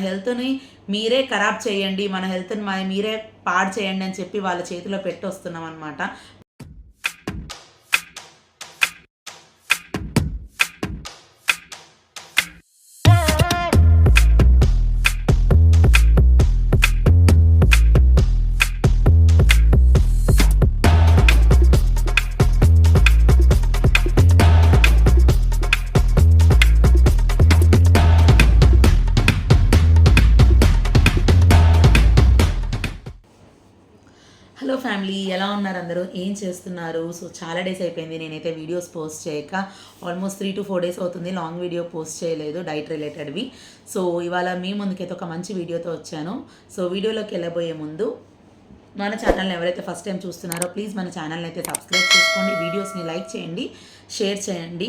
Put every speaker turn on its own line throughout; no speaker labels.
హెల్త్ని మీరే ఖరాబ్ చేయండి మన హెల్త్ని మీరే పాడు చేయండి అని చెప్పి వాళ్ళ చేతిలో పెట్టొస్తున్నాం అనమాట ఉన్నారు అందరూ. ఏం చేస్తున్నారు? సో చాలా డేస్ అయిపోయింది. నేనైతే వీడియోస్ పోస్ట్ చేయక almost three to four days అవుతుంది. లాంగ్ వీడియో పోస్ట్ చేయలేదు డైట్ రిలేటెడ్వి సో ఇవాళ మీ ముందుకైతే ఒక మంచి వీడియోతో వచ్చాను. సో వీడియోలోకి వెళ్ళబోయే ముందు మన ఛానల్ని ఎవరైతే ఫస్ట్ టైం చూస్తున్నారో ప్లీజ్ మన ఛానల్ని అయితే సబ్స్క్రైబ్ చేసుకోండి. వీడియోస్ని లైక్ చేయండి షేర్ చేయండి.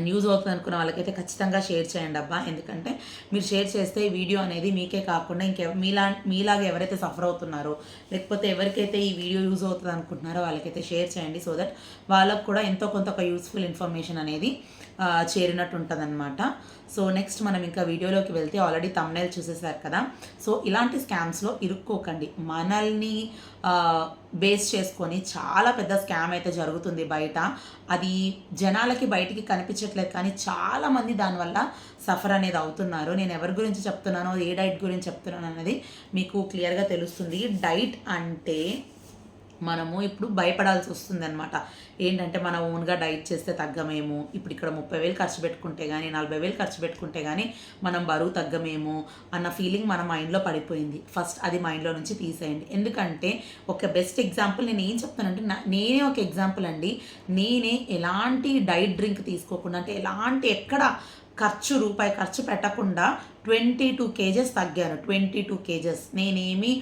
న్యూస్ అవుతుంది అనుకున్న వాళ్ళకైతే ఖచ్చితంగా షేర్ చేయండి అబ్బా. ఎందుకంటే మీరు షేర్ చేస్తే ఈ వీడియో అనేది మీకే కాకుండా ఇంకే మీలా మీలాగా ఎవరైతే సఫర్ అవుతున్నారో లేకపోతే ఎవరికైతే ఈ వీడియో యూజ్ అవుతుంది అనుకుంటున్నారో వాళ్ళకైతే షేర్ చేయండి సో దట్ వాళ్ళకు కూడా ఎంతో కొంత ఒక యూస్ఫుల్ ఇన్ఫర్మేషన్ అనేది చేరినట్టు ఉంటుంది సో నెక్స్ట్ మనం ఇంకా వీడియోలోకి వెళ్తే ఆల్రెడీ తమ్నైల్ చూసేసారు కదా. సో ఇలాంటి స్కామ్స్లో ఇరుక్కోకండి. మనల్ని బేస్ చేసుకొని చాలా పెద్ద స్కామ్ అయితే జరుగుతుంది బయట. అది జనాలకి బయటికి కనిపించట్లేదు కానీ చాలామంది దానివల్ల సఫర్ అనేది అవుతున్నారు. నేను ఎవరి గురించి చెప్తున్నానో ఏ డైట్ గురించి చెప్తున్నాను అనేది మీకు క్లియర్గా తెలుస్తుంది. డైట్ అంటే మనము ఇప్పుడు భయపడాల్సి వస్తుంది అనమాట ఏంటంటే మనం ఓన్గా డైట్ చేస్తే తగ్గమేమో ఇప్పుడు ఇక్కడ ముప్పై వేలు ఖర్చు పెట్టుకుంటే కానీ నలభై వేలు ఖర్చు పెట్టుకుంటే కానీ మనం బరువు తగ్గమేమో అన్న ఫీలింగ్ మన మైండ్లో పడిపోయింది. ఫస్ట్ అది మైండ్లో నుంచి తీసేయండి. ఎందుకంటే ఒక బెస్ట్ ఎగ్జాంపుల్ నేను ఏం చెప్తానంటే నా- నేనే ఒక ఎగ్జాంపుల్ అండి. నేనే ఎలాంటి డైట్ డ్రింక్ తీసుకోకుండా అంటే ఎలాంటి ఎక్కడ ఖర్చు రూపాయి ఖర్చు పెట్టకుండా ట్వంటీ టూ కేజెస్ తగ్గాను ట్వంటీ టూ కేజెస్. నేనేమి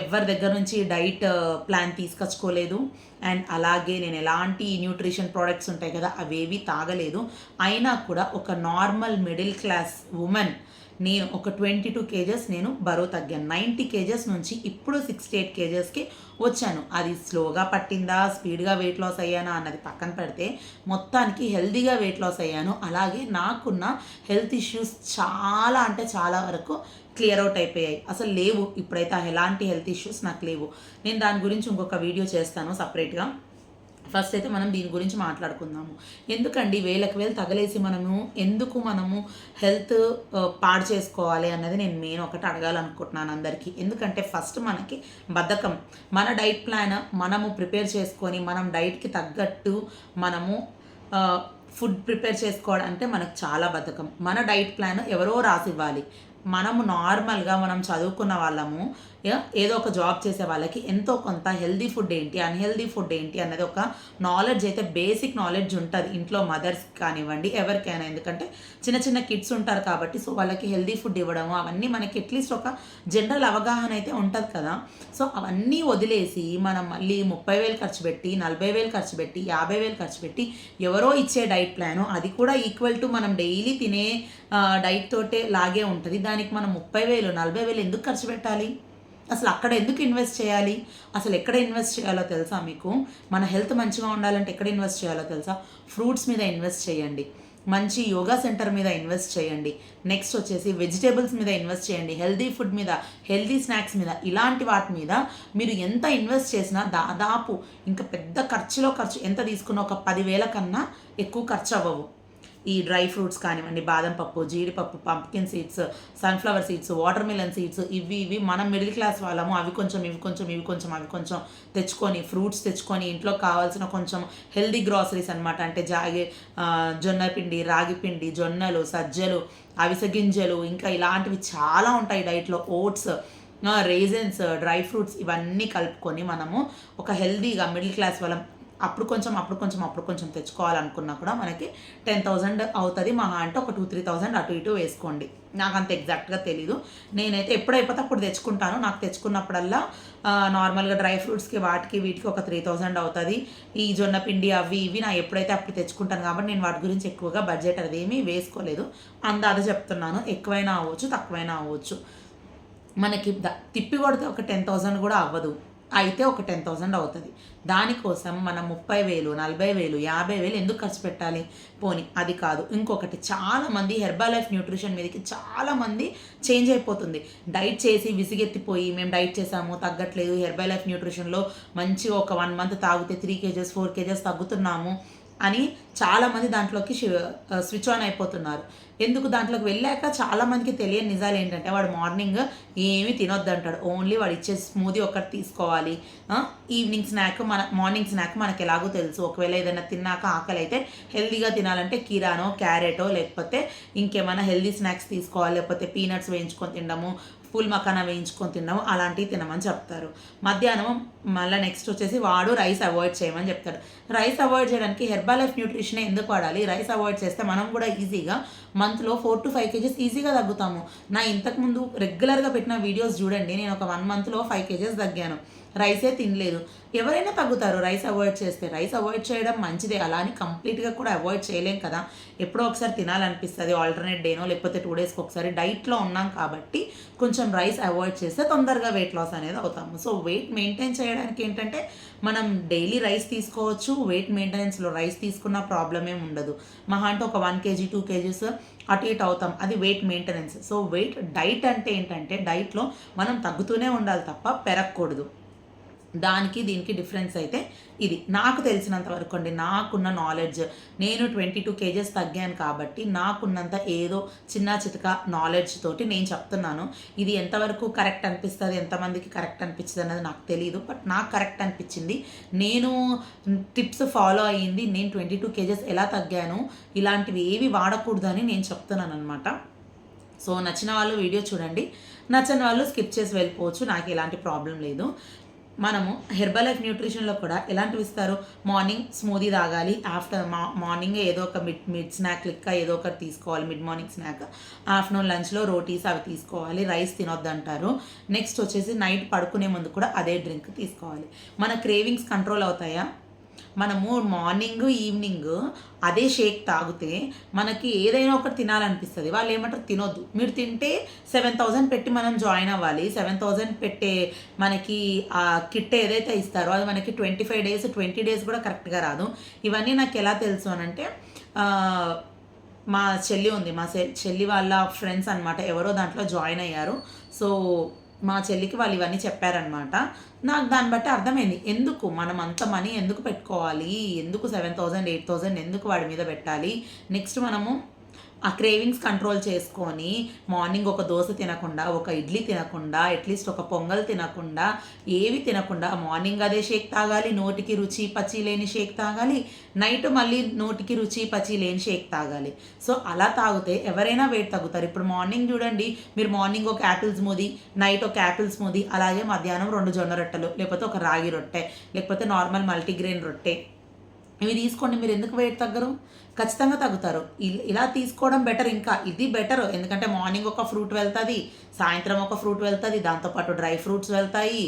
ఎవరి దగ్గర నుంచి డైట్ ప్లాన్ తీసుకొచ్చుకోలేదు. అండ్ అలాగే నేను ఎలాంటి న్యూట్రిషన్ ప్రోడక్ట్స్ ఉంటాయి కదా అవేవి తాగలేదు. అయినా కూడా ఒక నార్మల్ మిడిల్ క్లాస్ ఉమెన్ నేను ఒక ట్వంటీ టూ కేజెస్ నేను బరువు తగ్గాను. నైంటీ కేజెస్ నుంచి ఇప్పుడు సిక్స్టీ ఎయిట్ కేజెస్కి వచ్చాను. అది స్లోగా పట్టిందా? స్పీడ్గా వెయిట్ లాస్ అయ్యానా? అన్నది పక్కన పెడితే మొత్తానికి హెల్దీగా వెయిట్ లాస్ అయ్యాను. అలాగే నాకున్న హెల్త్ ఇష్యూస్ చాలా అంటే చాలా వరకు క్లియర్ అవుట్ అయిపోయాయి. అసలు లేవు. ఇప్పుడైతే ఆ ఎలాంటి హెల్త్ ఇష్యూస్ నాకు లేవు. నేను దాని గురించి ఇంకొక వీడియో చేస్తాను సపరేట్గా. ఫస్ట్ అయితే మనం దీని గురించి మాట్లాడుకుందాము. ఎందుకండి? వేలకు వేలు తగలేసి మనము ఎందుకు మనము హెల్త్ uh, పాడు చేసుకోవాలి అన్నది నేను మెయిన్ ఒకటి అడగాలనుకుంటున్నాను అందరికీ. ఎందుకంటే ఫస్ట్ మనకి బద్ధకం. మన డైట్ ప్లాన్ మనము ప్రిపేర్ చేసుకొని మనం డైట్కి తగ్గట్టు మనము uh, ఫుడ్ ప్రిపేర్ చేసుకోవడం అంటే మనకు చాలా బద్ధకం. మన డైట్ ప్లాన్ ఎవరో రాసి ఇవ్వాలి మనము నార్మల్గా మనం చదువుకున్న వాళ్ళము ఏదో ఒక జాబ్ చేసే వాళ్ళకి ఎంతో కొంత హెల్దీ ఫుడ్ ఏంటి అన్హెల్దీ ఫుడ్ ఏంటి అనేది ఒక నాలెడ్జ్ అయితే బేసిక్ నాలెడ్జ్ ఉంటుంది. ఇంట్లో మదర్స్ కానివ్వండి ఎవరికైనా. ఎందుకంటే చిన్న చిన్న కిడ్స్ ఉంటారు కాబట్టి సో వాళ్ళకి హెల్దీ ఫుడ్ ఇవ్వడము అవన్నీ మనకి అట్లీస్ట్ ఒక జనరల్ అవగాహన అయితే ఉంటుంది కదా. సో అవన్నీ వదిలేసి మనం మళ్ళీ ముప్పై వేలు ఖర్చు పెట్టి నలభై వేలు ఖర్చు పెట్టి యాభై వేలు ఖర్చు పెట్టి ఎవరో ఇచ్చే డైట్ ప్లాను అది కూడా ఈక్వల్ టు మనం డైలీ తినే డైట్ తోటే లాగే ఉంటుంది. దానికి మనం ముప్పై వేలు నలభై వేలు ఎందుకు ఖర్చు పెట్టాలి? అసలు అక్కడ ఎందుకు ఇన్వెస్ట్ చేయాలి? అసలు ఎక్కడ ఇన్వెస్ట్ చేయాలో తెలుసా మీకు? మన హెల్త్ మంచిగా ఉండాలంటే ఎక్కడ ఇన్వెస్ట్ చేయాలో తెలుసా? ఫ్రూట్స్ మీద ఇన్వెస్ట్ చేయండి. మంచి యోగా సెంటర్ మీద ఇన్వెస్ట్ చేయండి. నెక్స్ట్ వచ్చేసి వెజిటేబుల్స్ మీద ఇన్వెస్ట్ చేయండి. హెల్దీ ఫుడ్ మీద హెల్దీ స్నాక్స్ మీద ఇలాంటి వాటి మీద మీరు ఎంత ఇన్వెస్ట్ చేసినా దాదాపు ఇంకా పెద్ద ఖర్చులో ఖర్చు ఎంత తీసుకున్నా ఒక పదివేల కన్నా ఎక్కువ ఖర్చు అవ్వవు. ఈ డ్రై ఫ్రూట్స్ కానివ్వండి బాదం పప్పు జీడిపప్పు pumpkin seeds sunflower seeds watermelon seeds ఇవి ఇవి మనం మిడిల్ క్లాస్ వాళ్ళము అవి కొంచెం ఇవి కొంచెం ఇవి కొంచెం అవి కొంచెం తెచ్చుకొని ఫ్రూట్స్ తెచ్చుకొని ఇంట్లో కావాల్సిన కొంచెం హెల్దీ గ్రాసరీస్ అనమాట అంటే జాగి జొన్న పిండి రాగి పిండి జొన్నలు సజ్జలు అవిసె గింజలు ఇంకా ఇలాంటివి చాలా ఉంటాయి డైట్లో ఓట్స్ రేజన్స్ డ్రై ఫ్రూట్స్ ఇవన్నీ కలుపుకొని మనము ఒక హెల్దీగా మిడిల్ క్లాస్ వాళ్ళం అప్పుడు కొంచెం అప్పుడు కొంచెం అప్పుడు కొంచెం తెచ్చుకోవాలనుకున్నా కూడా మనకి టెన్ థౌజండ్ అవుతుంది. మహా అంటే ఒక టూ త్రీ థౌజండ్ అటు ఇటు వేసుకోండి. నాకు అంత ఎగ్జాక్ట్గా తెలీదు. నేనైతే ఎప్పుడైపోతే అప్పుడు తెచ్చుకుంటాను. నాకు తెచ్చుకున్నప్పుడల్లా నార్మల్గా డ్రై ఫ్రూట్స్కి వాటికి వీటికి ఒక త్రీ థౌజండ్ అవుతుంది. ఈ జొన్న పిండి అవి ఇవి నా ఎప్పుడైతే అప్పుడు తెచ్చుకుంటాను కాబట్టి నేను వాటి గురించి ఎక్కువగా బడ్జెట్ అది ఏమీ వేసుకోలేదు. అందాజ చెప్తున్నాను. ఎక్కువైనా అవ్వచ్చు తక్కువైనా అవ్వచ్చు. మనకి తిప్పి కొడితే ఒక టెన్ థౌజండ్ కూడా అవ్వదు. అయితే ఒక టెన్ థౌజండ్ అవుతుంది. దానికోసం మనం ముప్పై వేలు నలభై వేలు యాభై వేలు ఎందుకు ఖర్చు పెట్టాలి? పోని అది కాదు. ఇంకొకటి చాలామంది హెర్బల్ లైఫ్ న్యూట్రిషన్ మీదకి చాలామంది చేంజ్ అయిపోతుంది. డైట్ చేసి విసిగెత్తిపోయి మేము డైట్ చేసాము తగ్గట్లేదు హెర్బల్ లైఫ్ న్యూట్రిషన్లో మంచిగా ఒక వన్ మంత్ తాగితే త్రీ కేజెస్ ఫోర్ కేజెస్ తగ్గుతున్నాము. అని చాలామంది దాంట్లోకి స్విచ్ ఆన్ అయిపోతున్నారు. ఎందుకు దాంట్లోకి వెళ్ళాక చాలామందికి తెలియని నిజాలు ఏంటంటే వాడు మార్నింగ్ ఏమీ తినొద్దు అంటాడు. ఓన్లీ వాడు ఇచ్చే స్మూదీ ఒకటి తీసుకోవాలి. ఈవినింగ్ స్నాక్ మన మార్నింగ్ స్నాక్ మనకి ఎలాగో తెలుసు. ఒకవేళ ఏదైనా తిన్నాక ఆకలి అయితే హెల్తీగా తినాలంటే కీరానో క్యారెటో లేకపోతే ఇంకేమైనా హెల్దీ స్నాక్స్ తీసుకోవాలి. లేకపోతే పీనట్స్ వేయించుకొని తినడము ఫుల్ మకానా వేయించుకొని తిన్నాము అలాంటివి తినమని చెప్తారు. మధ్యాహ్నం మళ్ళీ నెక్స్ట్ వచ్చేసి వాడు రైస్ అవాయిడ్ చేయమని చెప్తాడు. రైస్ అవాయిడ్ చేయడానికి హెర్బల్ లైఫ్ న్యూట్రిషన్ ఎందుకు వాడాలి? రైస్ అవాయిడ్ చేస్తే మనం కూడా ఈజీగా మంత్లో ఫోర్ టు ఫైవ్ కేజెస్ ఈజీగా తగ్గుతాము. నా ఇంతకుముందు రెగ్యులర్గా పెట్టిన వీడియోస్ చూడండి నేను ఒక వన్ మంత్లో ఫైవ్ కేజెస్ తగ్గాను. రైసే తినలేదు. ఎవరైనా తగ్గుతారు. రైస్ అవాయిడ్ చేస్తే రైస్ అవాయిడ్ చేయడం మంచిదే అలా అని కంప్లీట్గా కూడా అవాయిడ్ చేయలేం కదా. ఎప్పుడో ఒకసారి తినాలనిపిస్తుంది. ఆల్టర్నేట్ డేనో లేకపోతే టూ డేస్కి ఒకసారి డైట్లో ఉన్నాం కాబట్టి కొంచెం రైస్ అవాయిడ్ చేస్తే తొందరగా వెయిట్ లాస్ అనేది అవుతాము. సో వెయిట్ మెయింటైన్ చేయడానికి ఏంటంటే మనం డైలీ రైస్ తీసుకోవచ్చు. వెయిట్ మెయింటెనెన్స్లో రైస్ తీసుకున్న ప్రాబ్లం ఏమి ఉండదు. మహా అంటే ఒక వన్ కేజీ టూ కేజీస్ అటు ఇటు అవుతాం. అది weight maintenance. So weight diet అంటే ఏంటంటే డైట్లో మనం తగ్గుతూనే ఉండాలి తప్ప పెరగకూడదు. దానికి దీనికి డిఫరెన్స్ అయితే ఇది. నాకు తెలిసినంత వరకు అండి నాకున్న నాలెడ్జ్ నేను ట్వంటీ టూ కేజెస్ తగ్గాను కాబట్టి నాకున్నంత ఏదో చిన్న చితక నాలెడ్జ్ తోటి నేను చెప్తున్నాను. ఇది ఎంతవరకు కరెక్ట్ అనిపిస్తుంది ఎంతమందికి కరెక్ట్ అనిపించదు అన్నది నాకు తెలియదు బట్ నాకు కరెక్ట్ అనిపించింది నేను టిప్స్ ఫాలో అయ్యింది నేను ట్వంటీ టూ కేజెస్ ఎలా తగ్గాను ఇలాంటివి ఏవి వాడకూడదని నేను చెప్తున్నాను అనమాట సో నచ్చిన వాళ్ళు వీడియో చూడండి. నచ్చని వాళ్ళు స్కిప్ చేసి వెళ్ళిపోవచ్చు నాకు ఎలాంటి ప్రాబ్లం లేదు. మనము హెర్బల్ లైఫ్ న్యూట్రిషన్లో కూడా ఎలాంటివి ఇస్తారు? మార్నింగ్ స్మూదీ తాగాలి ఆఫ్టర్ మా మార్నింగ్ ఏదో ఒక మిడ్ మిడ్ స్నాక్ లెక్క ఏదో ఒకటి తీసుకోవాలి మిడ్ మార్నింగ్ స్నాక్. ఆఫ్టర్నూన్ లంచ్లో రోటీస్ అవి తీసుకోవాలి రైస్ తినొద్దంటారు. నెక్స్ట్ వచ్చేసి నైట్ పడుకునే ముందు కూడా అదే డ్రింక్ తీసుకోవాలి. మన క్రేవింగ్స్ కంట్రోల్ అవుతాయా? మనము మార్నింగ్ ఈవినింగ్ అదే షేక్ తాగితే మనకి ఏదైనా ఒకటి తినాలనిపిస్తుంది. వాళ్ళు ఏమంటారు? తినొద్దు. మీరు తింటే సెవెన్ థౌజండ్ పెట్టి మనం జాయిన్ అవ్వాలి. సెవెన్ థౌజండ్ పెట్టే మనకి ఆ కిట్ ఏదైతే ఇస్తారో అది మనకి twenty five days twenty days కూడా కరెక్ట్గా రాదు. ఇవన్నీ నాకు ఎలా తెలుసు అని అంటే మా చెల్లి ఉంది. మా చె- చెల్లి వాళ్ళ ఫ్రెండ్స్ అన్నమాట. ఎవరో దాంట్లో జాయిన్ అయ్యారు. సో మా చెల్లికి వాళ్ళు ఇవన్నీ చెప్పారనమాట నాకు దాన్ని బట్టి అర్థమైంది. ఎందుకు మనం అంత మనీ ఎందుకు పెట్టుకోవాలి? ఎందుకు సెవెన్ థౌజండ్ ఎయిట్ థౌజండ్ ఎందుకు వాడి మీద పెట్టాలి? నెక్స్ట్ మనము ఆ క్రేవింగ్స్ కంట్రోల్ చేసుకొని మార్నింగ్ ఒక దోశ తినకుండా ఒక ఇడ్లీ తినకుండా అట్లీస్ట్ ఒక పొంగల్ తినకుండా ఏవి తినకుండా మార్నింగ్ అదే షేక్ తాగాలి నోటికి రుచి పచ్చి లేని షేక్ తాగాలి నైట్ మళ్ళీ నోటికి రుచి పచ్చి లేని షేక్ తాగాలి. సో అలా తాగితే ఎవరైనా వెయిట్ తగ్గుతారు. ఇప్పుడు మార్నింగ్ చూడండి మీరు మార్నింగ్ ఒక యాపిల్ స్మూదీ నైట్ ఒక యాపిల్ స్మూదీ అలాగే మధ్యాహ్నం రెండు జొన్న రొట్టెలు లేకపోతే ఒక రాగి రొట్టె లేకపోతే నార్మల్ మల్టీగ్రెయిన్ రొట్టె ఇవి తీసుకోండి మీరు ఎందుకు వెయిట్ తగ్గరు? ఖచ్చితంగా తగ్గుతారు. ఇలా తీసుకోవడం బెటర్ ఇంకా. ఇది బెటర్ ఎందుకంటే మార్నింగ్ ఒక ఫ్రూట్ వెళ్తుంది సాయంత్రం ఒక ఫ్రూట్ వెళ్తుంది దాంతోపాటు డ్రై ఫ్రూట్స్ వెళ్తాయి.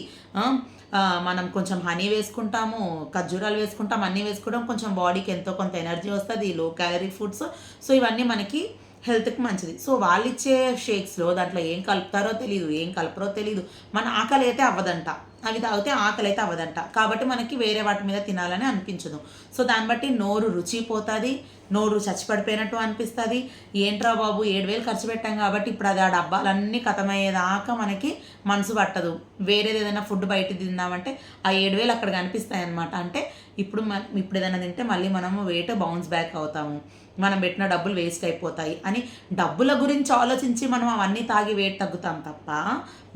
మనం కొంచెం హనీ వేసుకుంటాము ఖర్జూరాలు వేసుకుంటాం అన్నీ వేసుకోవడం కొంచెం బాడీకి ఎంతో కొంత ఎనర్జీ వస్తుంది లో క్యాలరీ ఫుడ్స్ సో ఇవన్నీ మనకి హెల్త్కి మంచిది. సో వాళ్ళు ఇచ్చే షేక్స్లో దాంట్లో ఏం కలుపుతారో తెలియదు ఏం కలపరో తెలియదు మన ఆకలి అయితే అవ్వదంట. అవి తాగితే ఆకలి అయితే అవ్వదంట. కాబట్టి మనకి వేరే వాటి మీద తినాలని అనిపించదు. సో దాన్ని బట్టి నోరు రుచి పోతుంది నోరు చచ్చిపడిపోయినట్టు అనిపిస్తుంది. ఏంట్రా బాబు ఏడు వేలు ఖర్చు పెట్టాం కాబట్టి ఇప్పుడు అది ఆ డబ్బాలన్నీ కథమయ్యేదాకా మనకి మనసు పట్టదు. వేరేది ఏదైనా ఫుడ్ బయట తిందామంటే ఆ ఏడు వేలు అక్కడ కనిపిస్తాయి అనమాట అంటే ఇప్పుడు మ- ఇప్పుడు ఏదైనా తింటే మళ్ళీ మనము వెయిట్ బౌన్స్ బ్యాక్ అవుతాము. మనం పెట్టిన డబ్బులు వేస్ట్ అయిపోతాయి అని డబ్బుల గురించి ఆలోచించి మనం అవన్నీ తాగి వెయిట్ తగ్గుతాం తప్ప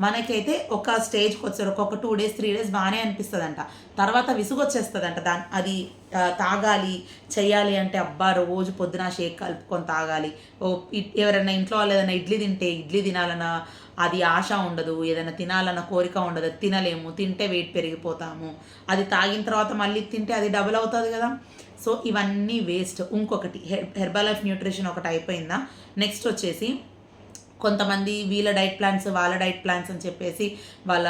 మనకైతే ఒక స్టేజ్కి వచ్చారు ఒక టూ డేస్ త్రీ డేస్ బాగానే అనిపిస్తుందంట. తర్వాత విసుగు వచ్చేస్తుందంట దాని అది తాగాలి చేయాలి అంటే అబ్బా రోజు పొద్దున షేక్ కలుపుకొని తాగాలి. ఓ ఎవరైనా ఇంట్లో వాళ్ళు ఏదైనా ఇడ్లీ తింటే ఇడ్లీ తినాలన్న అది ఆశ ఉండదు. ఏదైనా తినాలన్న కోరిక ఉండదు. తినలేము తింటే వెయిట్ పెరిగిపోతాము. అది తాగిన తర్వాత మళ్ళీ తింటే అది డబుల్ అవుతుంది కదా. సో ఇవన్నీ వేస్ట్ ఇంకొకటి హెర్ హెర్బల్ లైఫ్ న్యూట్రిషన్ ఒకటి అయిపోయిందా? నెక్స్ట్ వచ్చేసి కొంతమంది వీళ్ళ డైట్ ప్లాన్స్ వాళ్ళ డైట్ ప్లాన్స్ అని చెప్పేసి వాళ్ళ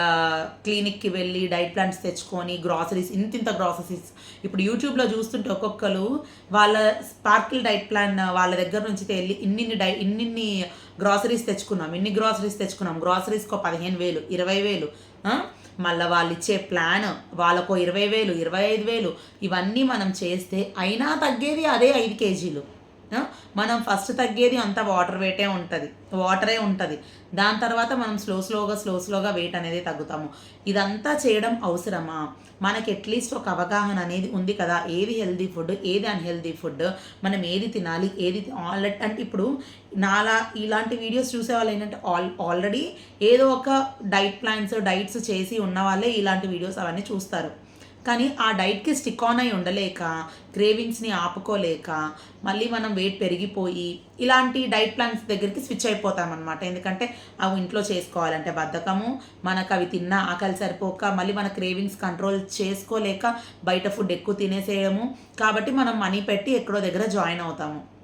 క్లినిక్కి వెళ్ళి డైట్ ప్లాన్స్ తెచ్చుకొని గ్రాసరీస్ ఇంత ఇంత గ్రాసరీస్. ఇప్పుడు యూట్యూబ్లో చూస్తుంటే ఒక్కొక్కరు వాళ్ళ స్పార్కిల్ డైట్ ప్లాన్ వాళ్ళ దగ్గర నుంచి వెళ్ళి ఇన్నిన్ని డై ఇన్నిన్ని గ్రాసరీస్ తెచ్చుకున్నాం ఇన్ని గ్రాసరీస్ తెచ్చుకున్నాం. గ్రాసరీస్కో పదిహేను వేలు ఇరవై వేలు మళ్ళీ వాళ్ళు ఇచ్చే ప్లాన్ వాళ్ళకో ఇరవై వేలు ఇరవై ఐదు వేలు ఇవన్నీ మనం చేస్తే అయినా తగ్గేది అదే ఐదు కేజీలు. మనం ఫస్ట్ తగ్గేది అంత వాటర్ వెయిటే ఉంటుంది. వాటరే ఉంటుంది. దాని తర్వాత మనం స్లో స్లోగా స్లో స్లోగా వెయిట్ అనేది తగ్గుతాము. ఇదంతా చేయడం అవసరమా? మనకి అట్లీస్ట్ ఒక అవగాహన అనేది ఉంది కదా. ఏది హెల్దీ ఫుడ్ ఏది అన్హెల్దీ ఫుడ్ మనం ఏది తినాలి ఏది ఆల్రెడీ అంటే ఇప్పుడు నాలా ఇలాంటి వీడియోస్ చూసే వాళ్ళు ఏంటంటే ఆల్ ఆల్రెడీ ఏదో ఒక డైట్ ప్లాన్స్ డైట్స్ చేసి ఉన్న వాళ్ళే ఇలాంటి వీడియోస్ అవన్నీ చూస్తారు. కానీ ఆ డైట్కి స్టిక్ ఆన్ అయి ఉండలేక క్రేవింగ్స్ని ఆపుకోలేక మళ్ళీ మనం వెయిట్ పెరిగిపోయి ఇలాంటి డైట్ ప్లాన్స్ దగ్గరికి స్విచ్ అయిపోతామన్నమాట. ఎందుకంటే అవి ఇంట్లో చేసుకోవాలంటే బద్ధకము. మనకు అవి తిన్నా ఆకలి సరిపోక మళ్ళీ మన క్రేవింగ్స్ కంట్రోల్ చేసుకోలేక బయట ఫుడ్ ఎక్కువ తినేసేయడము. కాబట్టి మనం మనీ పెట్టి ఎక్కడో దగ్గర జాయిన్ అవుతాము.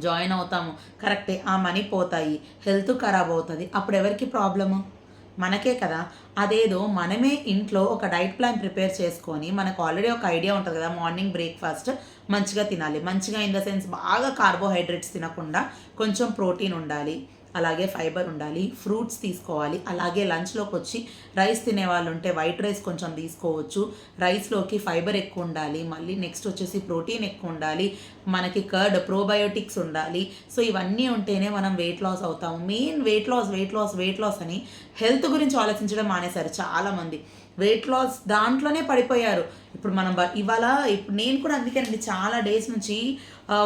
జాయిన్ అవుతాము. కరెక్టే ఆ మనీ పోతాయి. హెల్త్ ఖరాబ్ అవుతుంది. అప్పుడు ఎవరికి ప్రాబ్లము? మనకే కదా. అదేదో మనమే ఇంట్లో ఒక డైట్ ప్లాన్ ప్రిపేర్ చేసుకొని మనకు ఆల్రెడీ ఒక ఐడియా ఉంటుంది కదా మార్నింగ్ బ్రేక్ఫాస్ట్ మంచిగా తినాలి. మంచిగా ఇన్ ద సెన్స్ బాగా కార్బోహైడ్రేట్స్ తినకుండా కొంచెం ప్రోటీన్ ఉండాలి. అలాగే ఫైబర్ ఉండాలి ఫ్రూట్స్ తీసుకోవాలి. అలాగే లంచ్లోకి వచ్చి రైస్ తినే వాళ్ళు ఉంటే వైట్ రైస్ కొంచెం తీసుకోవచ్చు. రైస్లోకి ఫైబర్ ఎక్కువ ఉండాలి. మళ్ళీ నెక్స్ట్ వచ్చేసి ప్రోటీన్ ఎక్కువ ఉండాలి. మనకి కర్డ్ ప్రోబయోటిక్స్ ఉండాలి. సో ఇవన్నీ ఉంటేనే మనం వెయిట్ లాస్ అవుతాము. Main weight loss weight loss weight loss అని హెల్త్ గురించి ఆలోచించడం మానేశారు చాలామంది. వెయిట్ లాస్ దాంట్లోనే పడిపోయారు. ఇప్పుడు మనం ఇవాళ ఇప్పుడు నేను కూడా అందుకేనండి చాలా డేస్ నుంచి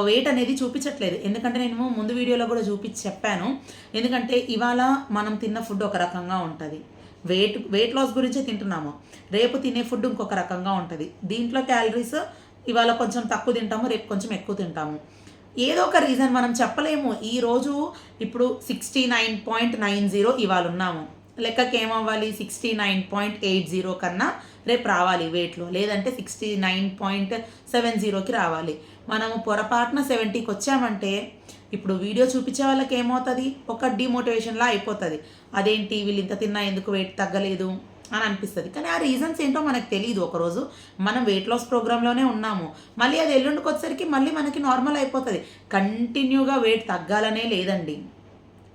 వెయిట్ అనేది చూపించట్లేదు. ఎందుకంటే నేను ముందు వీడియోలో కూడా చూపించి చెప్పాను. ఎందుకంటే ఇవాళ మనం తిన్న ఫుడ్ ఒక రకంగా ఉంటుంది. వెయిట్ వెయిట్ లాస్ గురించే తింటున్నాము. రేపు తినే ఫుడ్ ఇంకొక రకంగా ఉంటుంది. దీంట్లో క్యాలరీస్ ఇవాళ కొంచెం తక్కువ తింటాము రేపు కొంచెం ఎక్కువ తింటాము. ఏదో ఒక రీజన్ మనం చెప్పలేము. ఈరోజు ఇప్పుడు sixty nine point nine zero ఇవాళ ఉన్నాము. లెక్కకి ఏమవ్వాలి sixty nine point eight zero కన్నా రేపు రావాలి వెయిట్లో. లేదంటే సిక్స్టీ నైన్ పాయింట్ సెవెన్ జీరోకి రావాలి. మనము పొరపాటున సెవెంటీకి వచ్చామంటే ఇప్పుడు వీడియో చూపించే వాళ్ళకి ఏమవుతుంది ఒక డిమోటివేషన్లా అయిపోతుంది. అదేంటి? వీళ్ళు ఇంత తిన్నా ఎందుకు వెయిట్ తగ్గలేదు? అని అనిపిస్తుంది. కానీ ఆ రీజన్స్ ఏంటో మనకు తెలియదు ఒకరోజు. మనం వెయిట్ లాస్ ప్రోగ్రాంలోనే ఉన్నాము. మళ్ళీ అది ఎల్లుండికి వచ్చేసరికి మళ్ళీ మనకి నార్మల్ అయిపోతుంది. కంటిన్యూగా వెయిట్ తగ్గాలనే లేదండి.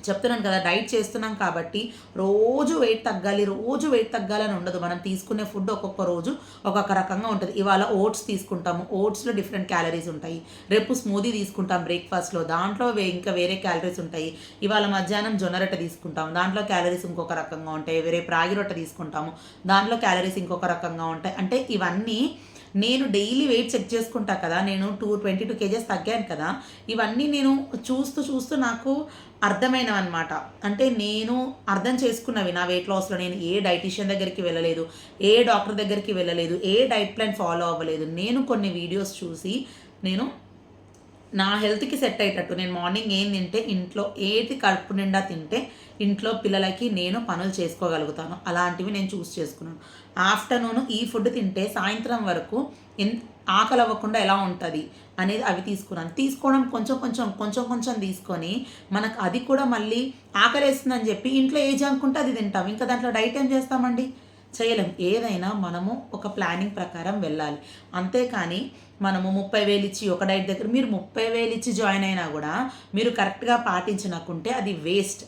చెప్తున్నాను కదా డైట్ చేస్తున్నాం కాబట్టి రోజు వెయిట్ తగ్గాలి రోజు వెయిట్ తగ్గాలని ఉండదు. మనం తీసుకునే ఫుడ్ ఒక్కొక్క రోజు ఒక్కొక్క రకంగా ఉంటుంది. ఇవాళ ఓట్స్ తీసుకుంటాము. ఓట్స్లో డిఫరెంట్ క్యాలరీస్ ఉంటాయి. రేపు స్మూదీ తీసుకుంటాం బ్రేక్ఫాస్ట్లో దాంట్లో వే- ఇంకా వేరే క్యాలరీస్ ఉంటాయి. ఇవాళ మధ్యాహ్నం జొన్న రొట్టె తీసుకుంటాం దాంట్లో క్యాలరీస్ ఇంకొక రకంగా ఉంటాయి. రేపు రాగి రొట్టె తీసుకుంటాము. దాంట్లో క్యాలరీస్ ఇంకొక రకంగా ఉంటాయి. అంటే ఇవన్నీ నేను డైలీ వెయిట్ చెక్ చేసుకుంటా కదా నేను two twenty two K Gs తగ్గాను కదా ఇవన్నీ నేను చూస్తూ చూస్తూ నాకు అర్థమైనవి అనమాట అంటే నేను అర్థం చేసుకున్నవి నా వెయిట్ లాస్లో నేను ఏ డైటీషియన్ దగ్గరికి వెళ్ళలేదు ఏ డాక్టర్ దగ్గరికి వెళ్ళలేదు ఏ డైట్ ప్లాన్ ఫాలో అవ్వలేదు. నేను కొన్ని వీడియోస్ చూసి నేను నా హెల్త్కి సెట్ అయ్యేటట్టు. నేను మార్నింగ్ ఏం తింటే ఇంట్లో ఏది కడుపు నిండా తింటే ఇంట్లో పిల్లలకి నేను పనులు చేసుకోగలుగుతాను. అలాంటివి నేను చూస్ చేసుకున్నాను. ఆఫ్టర్నూన్ ఈ ఫుడ్ తింటే సాయంత్రం వరకు ఎన్ ఆకలి అవ్వకుండా ఎలా ఉంటుంది అనేది అవి తీసుకున్నాను. తీసుకోవడం కొంచెం కొంచెం కొంచెం కొంచెం తీసుకొని మనకు అది కూడా మళ్ళీ ఆకలేస్తుందని చెప్పి ఇంట్లో ఏ జంక్ ఉంటే అది తింటాం. ఇంకా దాంట్లో డైట్ ఏం చేస్తామండి? చేయలేం. ఏదైనా మనము ఒక ప్లానింగ్ ప్రకారం వెళ్ళాలి. అంతేకాని మనము ముప్పై వేలు ఇచ్చి ఒక డైట్ దగ్గర మీరు ముప్పై వేలు ఇచ్చి జాయిన్ అయినా కూడా మీరు కరెక్ట్గా పాటించనకుంటే అది వేస్ట్.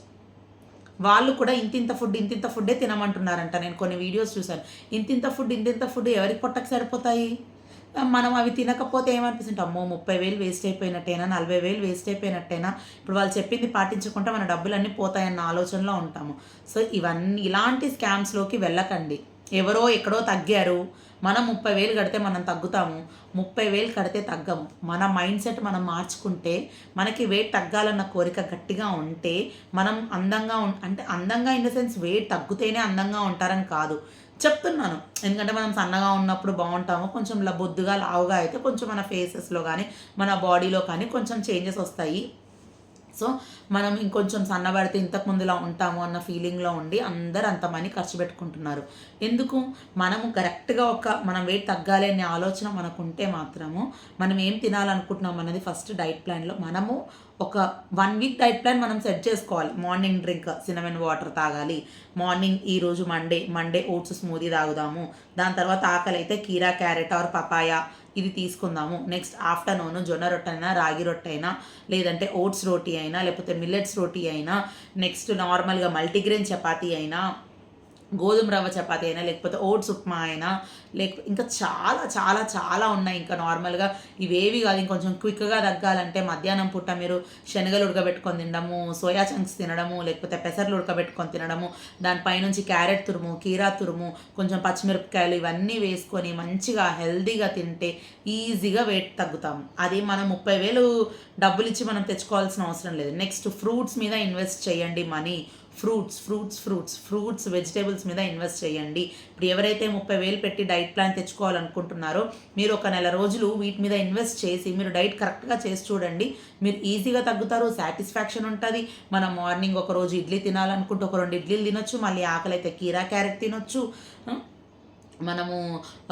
వాళ్ళు కూడా ఇంతింత ఫుడ్ ఇంతింత ఫుడ్డే తినమంటున్నారంట. నేను కొన్ని వీడియోస్ చూశాను. ఇంతింత ఫుడ్ ఇంతింత ఫుడ్ ఎవరికి పొట్టకు సరిపోతాయి? మనం అవి తినకపోతే ఏమనిపిస్తుంది? అమ్మో ముప్పై వేలు వేస్ట్ అయిపోయినట్టేనా? నలభై వేలు వేస్ట్ అయిపోయినట్టేనా? ఇప్పుడు వాళ్ళు చెప్పింది పాటించకుండా మన డబ్బులన్నీ పోతాయన్న ఆలోచనలో ఉంటాము. సో ఇవన్నీ ఇలాంటి స్కామ్స్లోకి వెళ్ళకండి. ఎవరో ఎక్కడో తగ్గారు. మనం ముప్పై వేలు కడితే మనం తగ్గుతాము. ముప్పై వేలు కడితే తగ్గము. మన మైండ్ సెట్ మనం మార్చుకుంటే మనకి వెయిట్ తగ్గాలన్న కోరిక గట్టిగా ఉంటే మనం అందంగా ఉం అంటే అందంగా ఇన్ ద సెన్స్ వెయిట్ తగ్గుతేనే అందంగా ఉంటారని కాదు. చెప్తున్నాను. ఎందుకంటే మనం సన్నగా ఉన్నప్పుడు బాగుంటాము. కొంచెం ల- బొద్దుగా లావుగా అయితే కొంచెం మన ఫేసెస్లో కానీ మన బాడీలో కానీ కొంచెం చేంజెస్ వస్తాయి. సో మనం ఇంకొంచెం సన్నబడితే ఇంతకు ముందులా ఉంటాము అన్న ఫీలింగ్లో ఉండి అందరు అంత మనీ ఖర్చు పెట్టుకుంటున్నారు. ఎందుకు? మనము కరెక్ట్గా ఒక మనం వెయిట్ తగ్గాలి అనే ఆలోచన మనకు ఉంటే మాత్రము మనం ఏం తినాలనుకుంటున్నాం అన్నది ఫస్ట్ డైట్ ప్లాన్లో మనము ఒక వన్ వీక్ డైట్ ప్లాన్ మనం సెట్ చేసుకోవాలి. మార్నింగ్ డ్రింక్ సినమన్ వాటర్ తాగాలి. మార్నింగ్ ఈరోజు మండే మండే ఓట్స్ స్మూదీ తాగుదాము. దాని తర్వాత ఆకలి అయితే కీరా క్యారెట్ ఆర్ పపాయ ఇది తీసుకుందాము. నెక్స్ట్ ఆఫ్టర్నూన్ జొన్న రొట్టె అయినా రాగి రొట్టె అయినా లేదంటే ఓట్స్ రోటీ అయినా లేకపోతే మిల్లెట్స్ రోటీ అయినా నెక్స్ట్ నార్మల్గా మల్టీగ్రెయిన్ చపాతీ అయినా గోధుమ రవ్వ చపాతీ అయినా లేకపోతే ఓట్స్ ఉప్మా అయినా లేకపోతే ఇంకా చాలా చాలా చాలా ఉన్నాయి. ఇంకా నార్మల్గా ఇవేవి కాదు. ఇంకొంచెం క్విక్గా తగ్గాలంటే మధ్యాహ్నం పూట మీరు శనగలు ఉడకబెట్టుకొని తినడము సోయా చంక్స్ తినడము లేకపోతే పెసర్లు ఉడకబెట్టుకొని తినడము దానిపైనుంచి క్యారెట్ తురుము కీరా తురుము కొంచెం పచ్చిమిరపకాయలు ఇవన్నీ వేసుకొని మంచిగా హెల్దీగా తింటే ఈజీగా వెయిట్ తగ్గుతాము అది మనం ముప్పై వేలు డబ్బులు ఇచ్చి మనం తెచ్చుకోవాల్సిన అవసరం లేదు. నెక్స్ట్ ఫ్రూట్స్ మీద ఇన్వెస్ట్ చేయండి money. Fruits fruits fruits fruits vegetables మీద ఇన్వెస్ట్ చేయండి. ఇప్పుడు ఎవరైతే ముప్పై వేలు పెట్టి డైట్ ప్లాన్ తెచ్చుకోవాలనుకుంటున్నారో మీరు ఒక నెల రోజులు వీటి మీద ఇన్వెస్ట్ చేసి మీరు డైట్ కరెక్ట్గా చేసి చూడండి. మీరు ఈజీగా తగ్గుతారు సాటిస్ఫాక్షన్ ఉంటుంది. మనం మార్నింగ్ ఒక రోజు ఇడ్లీ తినాలనుకుంటే ఒక రెండు ఇడ్లీలు తినొచ్చు మళ్ళీ ఆకలి అయితే కీరా క్యారెట్ తినొచ్చు. మనము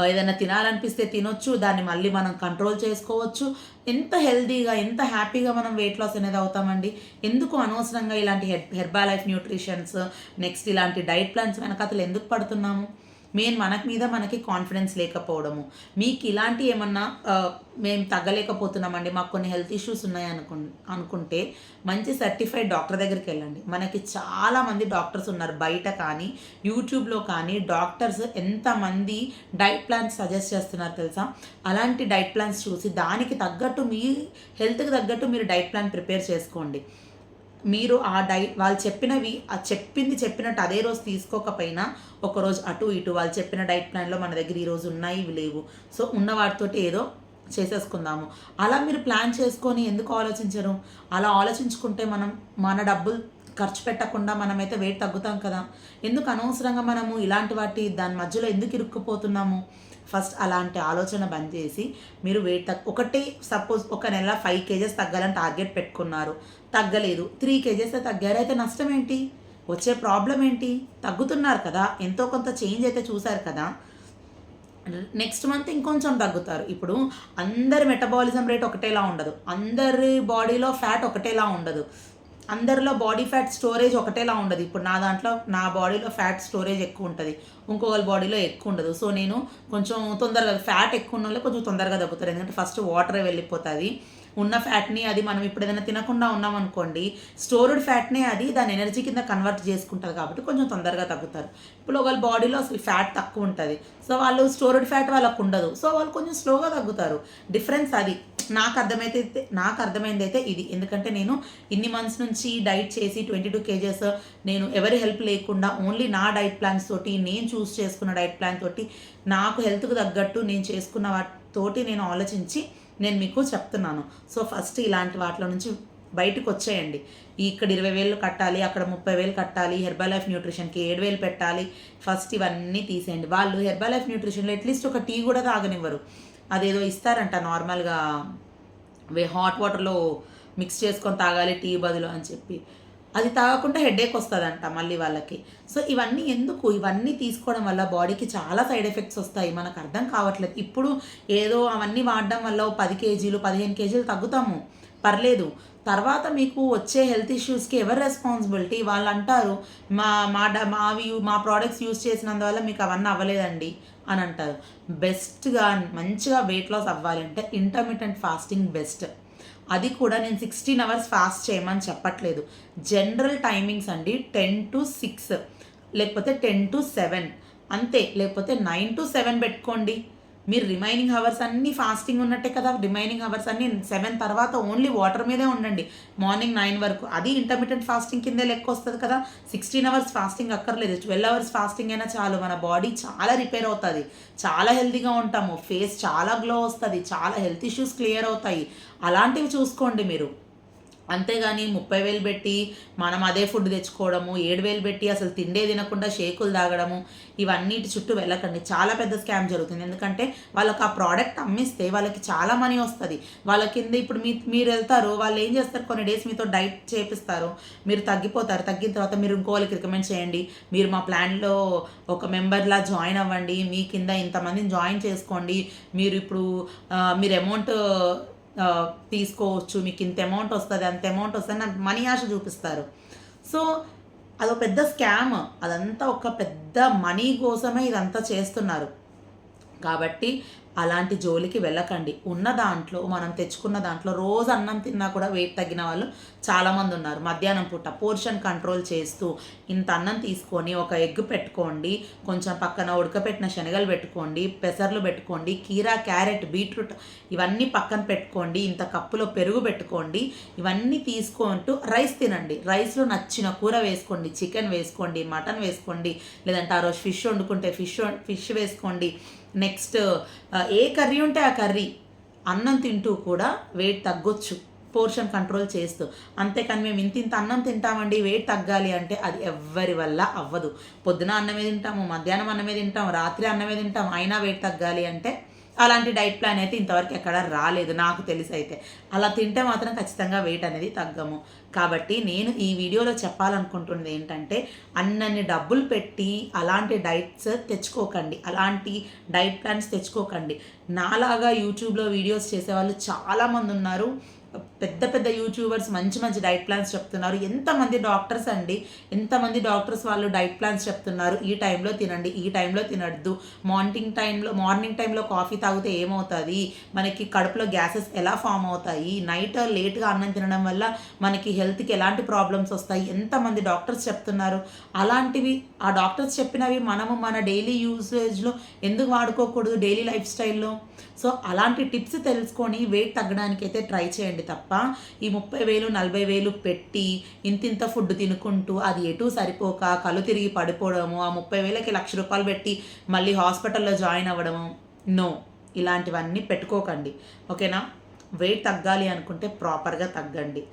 ఏదైనా తినాలనిపిస్తే తినొచ్చు దాన్ని మళ్ళీ మనం కంట్రోల్ చేసుకోవచ్చు. ఎంత హెల్తీగా ఎంత హ్యాపీగా మనం వెయిట్ లాస్ అనేది అవుతామండి? ఎందుకు అనవసరంగా ఇలాంటి her Herbalife nutritions next ఇలాంటి డైట్ ప్లాన్స్ వెనకాతలు ఎందుకు పడుతున్నాము? మెయిన్ మనకు మీద మనకి కాన్ఫిడెన్స్ లేకపోవడము. మీకు ఇలాంటి ఏమన్నా మేము తగ్గలేకపోతున్నామండి మాకు కొన్ని హెల్త్ ఇష్యూస్ ఉన్నాయి అనుకు అనుకుంటే మంచి సర్టిఫైడ్ డాక్టర్ దగ్గరికి వెళ్ళండి. మనకి చాలామంది డాక్టర్స్ ఉన్నారు బయట కానీ యూట్యూబ్లో కానీ డాక్టర్స్ ఎంతమంది డైట్ ప్లాన్స్ సజెస్ట్ చేస్తున్నారు తెలుసా? అలాంటి డైట్ ప్లాన్స్ చూసి దానికి తగ్గట్టు మీ హెల్త్కి తగ్గట్టు మీరు డైట్ ప్లాన్ ప్రిపేర్ చేసుకోండి. మీరు ఆ డైట్ వాళ్ళు చెప్పినవి ఆ చెప్పింది చెప్పినట్టు అదే రోజు తీసుకోకపోయినా ఒక రోజు అటు ఇటు వాళ్ళు చెప్పిన డైట్ ప్లాన్లో మన దగ్గర ఈరోజు ఉన్నాయి ఇవి లేవు. సో ఉన్న వాటితోటి ఏదో చేసేసుకుందాము. అలా మీరు ప్లాన్ చేసుకొని ఎందుకు ఆలోచించరు? అలా ఆలోచించుకుంటే మనం మన డబ్బులు ఖర్చు పెట్టకుండా మనమైతే వెయిట్ తగ్గుతాం కదా. ఎందుకు అనవసరంగా మనము ఇలాంటి వాటి దాని మధ్యలో ఎందుకు ఇరుక్కుపోతున్నాము? ఫస్ట్ అలాంటి ఆలోచన బంద్ చేసి మీరు వెయిట్ తగ్గ ఒకటి సపోజ్ ఒక నెల ఫైవ్ కేజెస్ తగ్గాలని టార్గెట్ పెట్టుకున్నారు. తగ్గలేదు. త్రీ కేజెస్ తగ్గారు. అయితే నష్టం ఏంటి? వచ్చే ప్రాబ్లం ఏంటి? తగ్గుతున్నారు కదా. ఎంతో కొంత చేంజ్ అయితే చూశారు కదా. నెక్స్ట్ మంత్ ఇంకొంచెం తగ్గుతారు. ఇప్పుడు అందరి మెటబాలిజం రేట్ ఒకటేలా ఉండదు. అందరి బాడీలో ఫ్యాట్ ఒకటేలా ఉండదు. అందరిలో బాడీ ఫ్యాట్ స్టోరేజ్ ఒకటేలా ఉండదు. ఇప్పుడు నా దాంట్లో నా బాడీలో ఫ్యాట్ స్టోరేజ్ ఎక్కువ ఉంటుంది. ఇంకొకరి బాడీలో ఎక్కువ ఉండదు. సో నేను కొంచెం తొందరగా ఫ్యాట్ ఎక్కువ ఉన్న వాళ్ళు కొంచెం తొందరగా తగ్గుతారు ఎందుకంటే ఫస్ట్ వాటర్ వెళ్ళిపోతుంది. ఉన్న ఫ్యాట్ని అది మనం ఇప్పుడు ఏదైనా తినకుండా ఉన్నాం అనుకోండి స్టోర్డ్ ఫ్యాట్నే అది దాని ఎనర్జీ కింద కన్వర్ట్ చేసుకుంటుంది కాబట్టి కొంచెం తొందరగా తగ్గుతారు. ఇప్పుడు ఒకళ్ళ బాడీలో అసలు ఫ్యాట్ తక్కువ ఉంటుంది. సో వాళ్ళు స్టోర్డ్ ఫ్యాట్ వాళ్ళకు ఉండదు. సో వాళ్ళు కొంచెం స్లోగా తగ్గుతారు. డిఫరెన్స్ అది. నాకు అర్థమైతే నాకు అర్థమైంది అయితే ఇది. ఎందుకంటే నేను ఇన్ని మంత్స్ నుంచి డైట్ చేసి ట్వంటీ టూ కేజెస్ నేను ఎవరి హెల్ప్ లేకుండా ఓన్లీ నా డైట్ ప్లాన్స్ తోటి నేను చూస్ చేసుకున్న డైట్ ప్లాన్ తోటి నాకు హెల్త్కు తగ్గట్టు నేను చేసుకున్న వాటితోటి నేను ఆలోచించి నేను మీకు చెప్తున్నాను. సో ఫస్ట్ ఇలాంటి వాటిలో నుంచి బయటకు వచ్చేయండి. ఇక్కడ ఇరవై వేలు కట్టాలి అక్కడ ముప్పై వేలు కట్టాలి హెర్బల్ లైఫ్ న్యూట్రిషన్కి ఏడు వేలు పెట్టాలి ఫస్ట్ ఇవన్నీ తీసేయండి. వాళ్ళు హెర్బల్ లైఫ్ న్యూట్రిషన్లో అట్లీస్ట్ ఒక టీ కూడా తాగనివ్వరు. అదేదో ఇస్తారంట నార్మల్గా వే హాట్ వాటర్లో మిక్స్ చేసుకొని తాగాలి టీ బదులు అని చెప్పి. అది తాగకుండా హెడేక్ వస్తుందంట మళ్ళీ వాళ్ళకి. సో ఇవన్నీ ఎందుకు? ఇవన్నీ తీసుకోవడం వల్ల బాడీకి చాలా సైడ్ ఎఫెక్ట్స్ వస్తాయి. మనకు అర్థం కావట్లేదు. ఇప్పుడు ఏదో అవన్నీ వాడడం వల్ల పది కేజీలు పదిహేను కేజీలు తగ్గుతాము. పర్లేదు. తర్వాత మీకు వచ్చే హెల్త్ ఇష్యూస్కి ఎవరు రెస్పాన్సిబిలిటీ? వాళ్ళు అంటారు మా మా డ మావి మా ప్రోడక్ట్స్ యూస్ చేసినందువల్ల మీకు అవన్నీ అవ్వలేదండి. అని అంటారు బెస్ట్గా మంచిగా వెయిట్ లాస్ అవ్వాలంటే ఇంటర్మీడియట్ ఫాస్టింగ్ బెస్ట్ అది కూడా నేను సిక్స్టీన్ అవర్స్ ఫాస్ట్ చేయమని చెప్పట్లేదు. జనరల్ టైమింగ్స్ అండి టెన్ టు సిక్స్ లేకపోతే టెన్ టు సెవెన్ అంతే లేకపోతే నైన్ టు సెవెన్ పెట్టుకోండి. మీరు రిమైనింగ్ అవర్స్ అన్నీ ఫాస్టింగ్ ఉన్నట్టే కదా రిమైనింగ్ అవర్స్ అన్నీ సెవెన్ తర్వాత ఓన్లీ వాటర్ మీదే ఉండండి. మార్నింగ్ నైన్ వరకు. అది ఇంటర్మీడియట్ ఫాస్టింగ్ కిందే లెక్క వస్తుంది కదా. సిక్స్టీన్ అవర్స్ ఫాస్టింగ్ అక్కర్లేదు. ట్వెల్వ్ అవర్స్ ఫాస్టింగ్ అయినా చాలు. మన బాడీ చాలా రిపేర్ అవుతుంది. చాలా హెల్తీగా ఉంటాము. ఫేస్ చాలా గ్లో వస్తుంది. చాలా హెల్త్ ఇష్యూస్ క్లియర్ అవుతాయి. అలాంటివి చూసుకోండి మీరు. అంతేగాని ముప్పై వేలు పెట్టి మనం అదే ఫుడ్ తెచ్చుకోవడము ఏడు వేలు పెట్టి అసలు తిండే తినకుండా షేకులు తాగడము ఇవన్నిటి చుట్టూ వెళ్ళకండి. చాలా పెద్ద స్కామ్ జరుగుతుంది. ఎందుకంటే వాళ్ళకి ఆ ప్రోడక్ట్ అమ్మిస్తే వాళ్ళకి చాలా మనీ వస్తుంది. వాళ్ళ కింద ఇప్పుడు మీ మీరు వెళ్తారు వాళ్ళు ఏం చేస్తారు? కొన్ని డేస్ మీతో డైట్ చేపిస్తారు. మీరు తగ్గిపోతారు. తగ్గిన తర్వాత మీరు ఇంకో వాళ్ళకి రికమెండ్ చేయండి. మీరు మా ప్లాన్లో ఒక మెంబర్లా జాయిన్ అవ్వండి. మీ కింద ఇంతమందిని జాయిన్ చేసుకోండి. మీరు ఇప్పుడు మీరు అమౌంట్ తీసుకోవచ్చు మీకు ఇంత అమౌంట్ వస్తుంది అంత అమౌంట్ వస్తుంది అని మనీ ఆశ చూపిస్తారు. సో అదొక పెద్ద స్కామ్ అదంతా ఒక పెద్ద మనీ కోసమే ఇదంతా చేస్తున్నారు. కాబట్టి అలాంటి జోలికి వెళ్ళకండి. ఉన్న దాంట్లో మనం తెచ్చుకున్న దాంట్లో రోజు అన్నం తిన్నా కూడా వెయిట్ తగ్గిన వాళ్ళు చాలామంది ఉన్నారు. మధ్యాహ్నం పూట పోర్షన్ కంట్రోల్ చేస్తూ ఇంత అన్నం తీసుకొని ఒక ఎగ్ పెట్టుకోండి కొంచెం పక్కన ఉడకపెట్టిన శనగలు పెట్టుకోండి పెసర్లు పెట్టుకోండి కీరా క్యారెట్ బీట్రూట్ ఇవన్నీ పక్కన పెట్టుకోండి ఇంత కప్పులో పెరుగు పెట్టుకోండి ఇవన్నీ తీసుకుంటూ రైస్ తినండి. రైస్లో నచ్చిన కూర వేసుకోండి చికెన్ వేసుకోండి మటన్ వేసుకోండి లేదంటే ఆ రోజు ఫిష్ వండుకుంటే ఫిష్ ఫిష్ వేసుకోండి నెక్స్ట్ ఏ కర్రీ ఉంటే ఆ కర్రీ అన్నం తింటూ కూడా వెయిట్ తగ్గొచ్చు. పోర్షన్ కంట్రోల్ చేస్తూ. అంతేకాని మేము ఇంత ఇంత అన్నం తింటామండి వెయిట్ తగ్గాలి అంటే అది ఎవ్వరి వల్ల అవ్వదు. పొద్దున అన్నమే తింటాము మధ్యాహ్నం అన్నమే తింటాము రాత్రి అన్నమే తింటాం అయినా వెయిట్ తగ్గాలి అంటే అలాంటి డైట్ ప్లాన్ అయితే ఇంతవరకు ఎక్కడ రాలేదు నాకు తెలిసి అయితే. అలా తింటే మాత్రం ఖచ్చితంగా వెయిట్ అనేది తగ్గము. కాబట్టి నేను ఈ వీడియోలో చెప్పాలనుకుంటున్నది ఏంటంటే అన్నన్ని డబ్బులు పెట్టి అలాంటి డైట్స్ తెచ్చుకోకండి. అలాంటి డైట్ ప్లాన్స్ తెచ్చుకోకండి. నాలాగా యూట్యూబ్లో వీడియోస్ చేసేవాళ్ళు చాలామంది ఉన్నారు. పెద్ద పెద్ద యూట్యూబర్స్ మంచి మంచి డైట్ ప్లాన్స్ చెప్తున్నారు. ఎంతమంది డాక్టర్స్ అండి ఎంతమంది డాక్టర్స్ వాళ్ళు డైట్ ప్లాన్స్ చెప్తున్నారు. ఈ టైంలో తినండి ఈ టైంలో తినద్దు. మార్నింగ్ టైంలో మార్నింగ్ టైంలో కాఫీ తాగితే ఏమవుతుంది? మనకి కడుపులో గ్యాసెస్ ఎలా ఫామ్ అవుతాయి? నైట్ లేట్గా అన్నం తినడం వల్ల మనకి హెల్త్కి ఎలాంటి ప్రాబ్లమ్స్ వస్తాయి? ఎంతమంది డాక్టర్స్ చెప్తున్నారు? అలాంటివి ఆ డాక్టర్స్ చెప్పినవి మనము మన డైలీ యూసేజ్లో ఎందుకు వాడుకోకూడదు? డైలీ లైఫ్ స్టైల్లో సో అలాంటి టిప్స్ తెలుసుకొని వెయిట్ తగ్గడానికి అయితే ట్రై చేయండి తప్ప ఈ ముప్పై వేలు నలభై వేలు పెట్టి ఇంతింత ఫుడ్ తినుకుంటూ అది ఎటు సరిపోక కళ్ళు తిరిగి పడిపోవడము ఆ ముప్పై వేలకి లక్ష రూపాయలు పెట్టి మళ్ళీ హాస్పిటల్లో జాయిన్ అవ్వడము నో. ఇలాంటివన్నీ పెట్టుకోకండి. ఓకేనా? వెయిట్ తగ్గాలి అనుకుంటే ప్రాపర్గా తగ్గండి.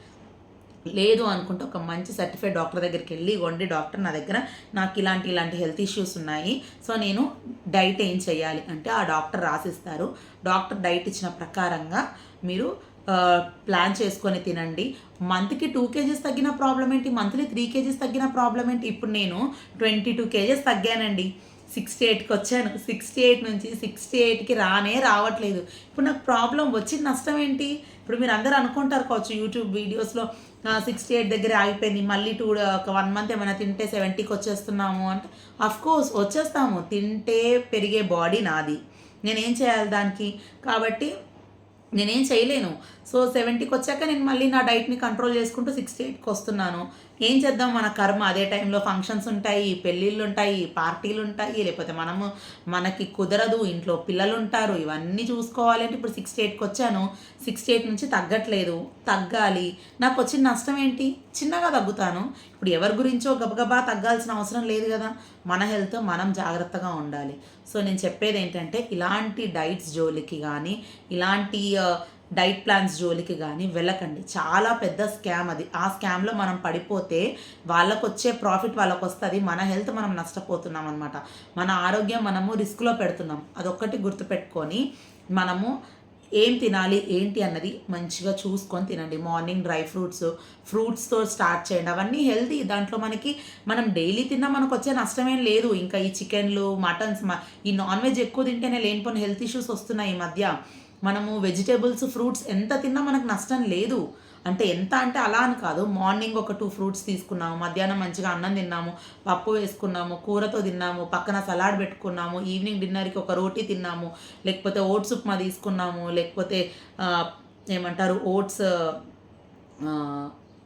లేదు అనుకుంటే ఒక మంచి సర్టిఫైడ్ డాక్టర్ దగ్గరికి వెళ్ళి వండి డాక్టర్ నా దగ్గర నాకు ఇలాంటి ఇలాంటి హెల్త్ ఇష్యూస్ ఉన్నాయి. సో నేను డైట్ ఏం చేయాలి అంటే ఆ డాక్టర్ రాసిస్తారు. డాక్టర్ డైట్ ఇచ్చిన ప్రకారంగా మీరు ప్లాన్ చేసుకొని తినండి. మంత్కి టూ కేజీస్ తగ్గిన ప్రాబ్లం ఏంటి? మంత్లీ త్రీ కేజీస్ తగ్గిన ప్రాబ్లం ఏంటి? ఇప్పుడు నేను ట్వంటీ టూ కేజెస్ తగ్గానండి. సిక్స్టీ ఎయిట్కి వచ్చాను. సిక్స్టీ ఎయిట్ నుంచి సిక్స్టీ ఎయిట్కి రానే రావట్లేదు. ఇప్పుడు నాకు ప్రాబ్లం వచ్చిన నష్టం ఏంటి? ఇప్పుడు మీరు అందరూ అనుకుంటారు కావచ్చు యూట్యూబ్ వీడియోస్లో సిక్స్టీ ఎయిట్ దగ్గర ఆగిపోయింది. మళ్ళీ టూ ఒక వన్ మంత్ ఏమైనా తింటే సెవెంటీకి వచ్చేస్తున్నాము అంటే అఫ్కోర్స్ వచ్చేస్తాము. తింటే పెరిగే బాడీ నాది. నేనేం చేయాలి దానికి? కాబట్టి నేనేం చేయలేను. సో సెవెంటీకి వచ్చాక నేను మళ్ళీ నా డైట్ని కంట్రోల్ చేసుకుంటూ సిక్స్టీ ఎయిట్కి వస్తున్నాను ఏం చేద్దాం? మన కర్మ అదే టైంలో ఫంక్షన్స్ ఉంటాయి పెళ్ళిళ్ళు ఉంటాయి పార్టీలు ఉంటాయి లేకపోతే మనము మనకి కుదరదు ఇంట్లో పిల్లలు ఉంటారు ఇవన్నీ చూసుకోవాలంటే ఇప్పుడు సిక్స్టీ ఎయిట్కి వచ్చాను. సిక్స్టీ ఎయిట్ నుంచి తగ్గట్లేదు తగ్గాలి. నాకు వచ్చిన నష్టం ఏంటి? చిన్నగా తగ్గుతాను. ఇప్పుడు ఎవరి గురించో గబగబా తగ్గాల్సిన అవసరం లేదు కదా. మన హెల్త్ మనం జాగ్రత్తగా ఉండాలి. సో నేను చెప్పేది ఏంటంటే ఇలాంటి డైట్స్ జోలికి కానీ ఇలాంటి డైట్ ప్లాన్స్ జోలికి కానీ వెళ్ళకండి. చాలా పెద్ద స్కామ్ అది. ఆ స్కామ్లో మనం పడిపోతే వాళ్ళకు వచ్చే ప్రాఫిట్ వాళ్ళకు వస్తుంది మన హెల్త్ మనం నష్టపోతున్నాం అనమాట మన ఆరోగ్యం మనము రిస్క్లో పెడుతున్నాం. అదొక్కటి గుర్తుపెట్టుకొని మనము ఏం తినాలి ఏంటి అన్నది మంచిగా చూసుకొని తినండి. మార్నింగ్ డ్రై ఫ్రూట్స్ ఫ్రూట్స్తో స్టార్ట్ చేయండి. అవన్నీ హెల్తీ. దాంట్లో మనకి మనం డైలీ తిన్నా మనకు వచ్చే నష్టమేం లేదు. ఇంకా ఈ చికెన్లు మటన్స్ ఈ నాన్ వెజ్ ఎక్కువ తింటేనే లేనిపోయిన హెల్త్ ఇష్యూస్ వస్తున్నాయి ఈ మధ్య. మనము వెజిటేబుల్స్ ఫ్రూట్స్ ఎంత తిన్నా మనకు నష్టం లేదు. అంటే ఎంత అంటే అలా అని కాదు. మార్నింగ్ ఒక టూ ఫ్రూట్స్ తీసుకున్నాము మధ్యాహ్నం మంచిగా అన్నం తిన్నాము పప్పు వేసుకున్నాము కూరతో తిన్నాము పక్కన సలాడ్ పెట్టుకున్నాము ఈవినింగ్ డిన్నర్కి ఒక రోటీ తిన్నాము లేకపోతే ఓట్స్ ఉప్మా తీసుకున్నాము లేకపోతే ఏమంటారు ఓట్స్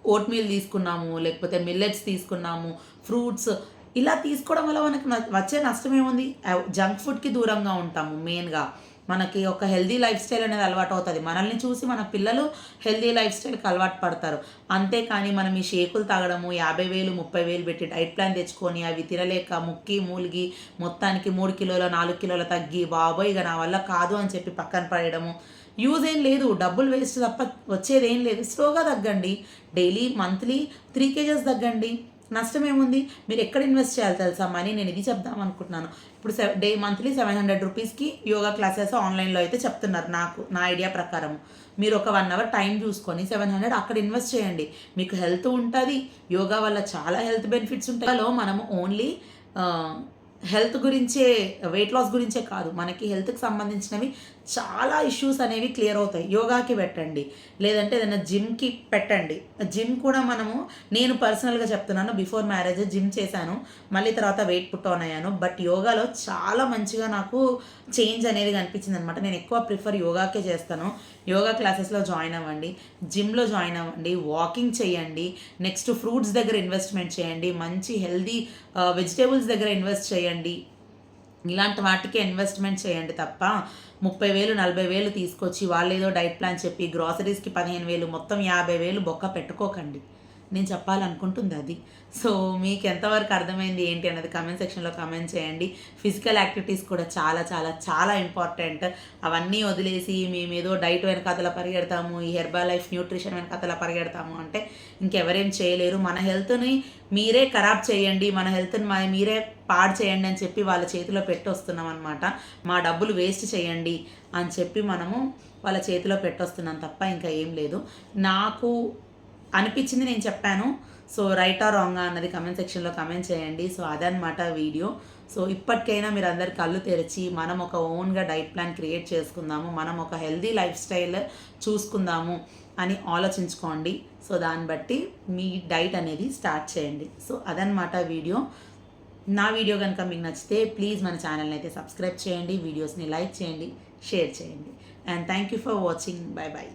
ఓట్ మీల్ తీసుకున్నాము లేకపోతే మిల్లెట్స్ తీసుకున్నాము ఫ్రూట్స్ ఇలా తీసుకోవడం వల్ల మనకు న- వచ్చే నష్టం ఏముంది? జంక్ ఫుడ్కి దూరంగా ఉంటాము మెయిన్గా. మనకి ఒక హెల్దీ లైఫ్ స్టైల్ అనేది అలవాటు అవుతుంది. మనల్ని చూసి మన పిల్లలు హెల్దీ లైఫ్ స్టైల్కి అలవాటు పడతారు. అంతేకాని మనం ఈ షేకులు తాగడము యాభై వేలు ముప్పై వేలు పెట్టి డైట్ ప్లాన్ తెచ్చుకొని అవి తినలేక ముక్కి మూలిగి మొత్తానికి మూడు కిలోల నాలుగు కిలోల తగ్గి బాబోయ్ ఇక నా వల్ల కాదు అని చెప్పి పక్కన పడేయడము. యూజ్ ఏం లేదు. డబ్బులు వేస్ట్ తప్ప వచ్చేది ఏం లేదు. స్లోగా తగ్గండి. డైలీ మంత్లీ త్రీ కేజెస్ తగ్గండి. నష్టం ఏముంది మీరు ఎక్కడ ఇన్వెస్ట్ చేయాలి తెలుసా? మనీ నేను ఇది చెప్దాం అనుకుంటున్నాను. ఇప్పుడు సెవ డే మంత్లీ సెవెన్ హండ్రెడ్ రూపీస్కి యోగా క్లాసెస్ ఆన్లైన్లో అయితే చెప్తున్నారు నాకు నా ఐడియా ప్రకారం మీరు ఒక వన్ అవర్ టైం చూసుకొని సెవెన్ హండ్రెడ్ అక్కడ ఇన్వెస్ట్ చేయండి. మీకు హెల్త్ ఉంటుంది యోగా వల్ల చాలా హెల్త్ బెనిఫిట్స్ ఉంటాయి. మనము ఓన్లీ హెల్త్ గురించే వెయిట్ లాస్ గురించే కాదు మనకి హెల్త్కి సంబంధించినవి చాలా ఇష్యూస్ అనేవి క్లియర్ అవుతాయి. యోగాకి పెట్టండి. లేదంటే ఏదైనా జిమ్కి పెట్టండి. జిమ్ కూడా మనము నేను పర్సనల్గా చెప్తున్నాను బిఫోర్ మ్యారేజ్ జిమ్ చేశాను. మళ్ళీ తర్వాత వెయిట్ పుట్ ఆన్ అయ్యాను. బట్ యోగాలో చాలా మంచిగా నాకు చేంజ్ అనేది కనిపించింది అనమాట నేను ఎక్కువ ప్రిఫర్ యోగాకే చేస్తాను. యోగా క్లాసెస్లో జాయిన్ అవ్వండి. జిమ్లో జాయిన్ అవ్వండి. వాకింగ్ చేయండి. నెక్స్ట్ ఫ్రూట్స్ దగ్గర ఇన్వెస్ట్మెంట్ చేయండి. మంచి హెల్దీ వెజిటేబుల్స్ uh, దగ్గర ఇన్వెస్ట్ చేయండి. ఇలాంటి వాటికి ఇన్వెస్ట్మెంట్ చేయండి తప్ప ముప్పై వేలు నలభై వేలు తీసుకొచ్చి వాళ్ళు ఏదో డైట్ ప్లాన్ చెప్పి గ్రాసరీస్కి పదిహేను వేలు మొత్తం యాభై వేలు బొక్క పెట్టుకోకండి. నేను చెప్పాలనుకుంటుంది అది. సో మీకు ఎంతవరకు అర్థమైంది ఏంటి అన్నది కమెంట్ సెక్షన్లో కమెంట్ చేయండి. ఫిజికల్ యాక్టివిటీస్ కూడా చాలా చాలా చాలా ఇంపార్టెంట్ అవన్నీ వదిలేసి మేము ఏదో డైట్ వెనకాతల పరిగెడతాము ఈ హెర్బల్ లైఫ్ న్యూట్రిషన్ వెనకాతల పరిగెడతాము అంటే ఇంకెవరేం చేయలేరు. మన హెల్త్ని మీరే ఖరాబ్ చేయండి మన హెల్త్ని మా మీరే పాడు చేయండి అని చెప్పి వాళ్ళ చేతిలో పెట్టొస్తున్నాం అనమాట మా డబ్బులు వేస్ట్ చేయండి అని చెప్పి మనము వాళ్ళ చేతిలో పెట్టొస్తున్నాం తప్ప ఇంకా ఏం లేదు. నాకు అనిపించింది నేను చెప్పాను. సో రైట్ ఆర్ రాంగ్ అన్నది కమెంట్ సెక్షన్లో కమెంట్ చేయండి. సో అదనమాట వీడియో. సో ఇప్పటికైనా మీరు అందరు కళ్ళు తెరిచి మనం ఒక ఓన్గా డైట్ ప్లాన్ క్రియేట్ చేసుకుందాము. మనం ఒక హెల్దీ లైఫ్ స్టైల్ చూసుకుందాము అని ఆలోచించుకోండి. సో దాన్ని బట్టి మీ డైట్ అనేది స్టార్ట్ చేయండి. సో అదనమాట వీడియో. నా వీడియో కనుక మీకు నచ్చితే ప్లీజ్ మన ఛానల్ని అయితే సబ్స్క్రైబ్ చేయండి. వీడియోస్ని లైక్ చేయండి. షేర్ చేయండి. And thank you for watching bye bye